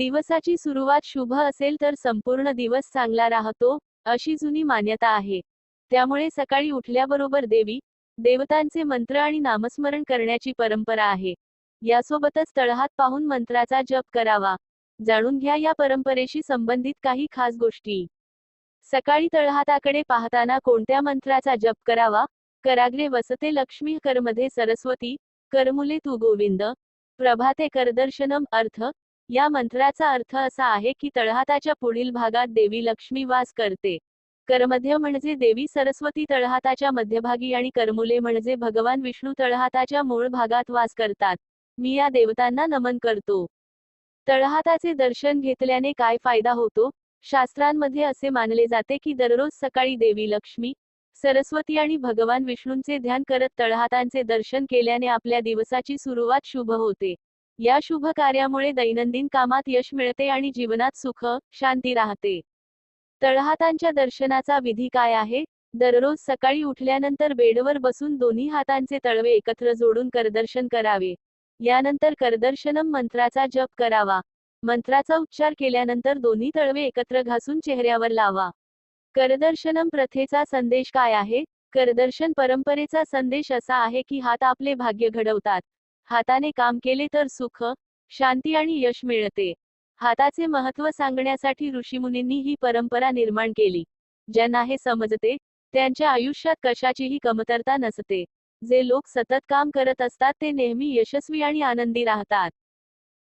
दिवसाची सुरुवात शुभ असेल तर संपूर्ण दिवस चांगला राहतो अशी जुनी मान्यता आहे. त्यामुळे सकाळी उठल्याबरोबर देवी देवतांचे मंत्र आणि नामस्मरण करण्याची परंपरा आहे. यासोबतच तळहात पाहून मंत्राचा जप करावा. जाणून घ्या या परंपरेशी संबंधित काही खास गोष्टी. सकाळी तळहाताकडे पाहताना कोणत्या मंत्राचा जप करावा? कराग्रे वसते लक्ष्मी करमध्ये सरस्वती करमुले तू गोविंद प्रभाते करदर्शनम अर्थ या मंत्राचा अर्थ असा आहे की तळहाताच्या पुढील भागात देवी लक्ष्मी वास करते. करमध्य म्हणजे देवी सरस्वती तळहाताच्या मध्यभागी आणि करमुले म्हणजे भगवान विष्णू तळहाताच्या मूळ भागात वास करतात. मी या देवतांना नमन करतो. तळहाताचे दर्शन घेतल्याने काय फायदा होतो? शास्त्रांमध्ये असे मानले जाते की दररोज सकाळी देवी लक्ष्मी सरस्वती आणि भगवान विष्णूंचे ध्यान करत तळहातांचे दर्शन केल्याने आपल्या दिवसाची सुरुवात शुभ होते. या शुभ कार्यामुळे दैनंदिन कामात यश मिळते आणि जीवनात सुख शांती राहते. तळहातांच्या दर्शनाचा विधी काय आहे? दररोज सकाळी उठल्यानंतर बेडवर बसून दोन्ही हातांचे तळवे एकत्र जोडून करदर्शन करावे. यानंतर करदर्शनम मंत्राचा जप करावा. मंत्राचा उच्चार केल्यानंतर दोन्ही तळवे एकत्र घासून चेहऱ्यावर लावा. करदर्शनम प्रथेचा संदेश काय आहे? करदर्शन परंपरेचा संदेश असा आहे की हात आपले भाग्य घडवतात. हाताने काम केले तर सुख शांती आणि यश मिळते. हाताचे महत्त्व सांगण्यासाठी ऋषीमुनींनी ही परंपरा निर्माण केली. ज्यांना हे समजते त्यांच्या आयुष्यात कशाचीही कमतरता नसते. जे लोक सतत काम करत असतात ते नेहमी यशस्वी आणि आनंदी राहतात.